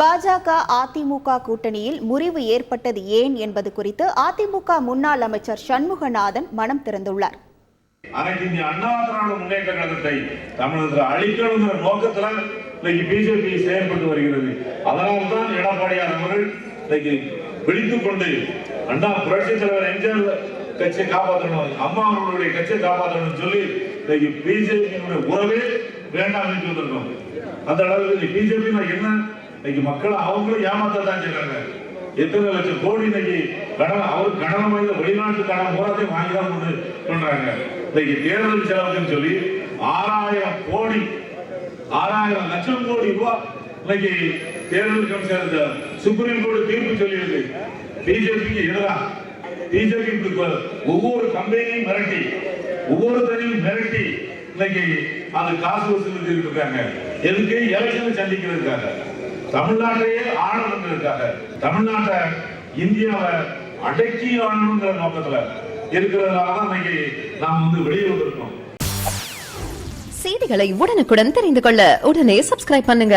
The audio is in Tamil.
பாஜக அதிமுக கூட்டணியில் முறிவு ஏற்பட்டது ஏன் என்பது குறித்து அதிமுக முன்னாள் அமைச்சர் சண்முகநாதன் மனம் திறந்துள்ளார். அண்ணா திராவிட முன்னேற்ற கழகத்தை தமிழகத்தில் அழிக்கணுங்கிற இன்னைக்கு பிஜேபி செயல்பட்டு வருகிறது. அதனால்தான் எடப்பாடியார் அவர்கள் இன்னைக்கு விழித்துக் கொண்டு அண்ணா புரட்சி தலைவர் எம்ஜிஆர் கட்சியை காப்பாற்றணும் அம்மா அவர்களுடைய கட்சியை சொல்லி இன்னைக்கு பிஜேபியினுடைய உறவே வேண்டாம் என்று வந்திருக்கோம் அந்த அளவுக்கு பிஜேபி என்ன இன்னைக்கு மக்கள் அவங்களும் ஏமாத்த தான் எத்தனை லட்சம் கோடி இன்னைக்கு கடன் அவர் கடன் வாங்கி வெளிநாட்டு கடன் பூராத்தையும் வாங்கி தான் கொண்டு பண்றாங்க. இன்னைக்கு தேர்தல் செலவுக்குன்னு சொல்லி ஆறாயிரம் கோடி ஆறாயிரம் லட்சம் கோடி ரூபாய் இன்னைக்கு தேர்தல் கமிஷன் சுப்ரீம் கோர்ட் தீர்ப்பு சொல்லியிருக்கு. பிஜேபிக்கு எதிராக. பிஜேபி ஒவ்வொரு கம்பெனியும் மிரட்டி ஒவ்வொருத்தரையும் மிரட்டி இன்னைக்கு அது காசு வசூல் இருக்காங்க. எதுக்கு? எலெக்ஷன் சந்திக்கிறதுக்காக. தமிழ்நாட்டையே ஆளணுங்கிறதுக்காக தமிழ்நாட்டை இந்தியாவை அடக்கி ஆளணுங்கிற நோக்கத்துல இருக்கிறதுனால தான் இன்னைக்கு நாம் வந்து வெளியே வந்திருக்கோம். செய்திகளை உடனுக்குடன் தெரிந்து கொள்ள உடனே சப்ஸ்கிரைப் பண்ணுங்க.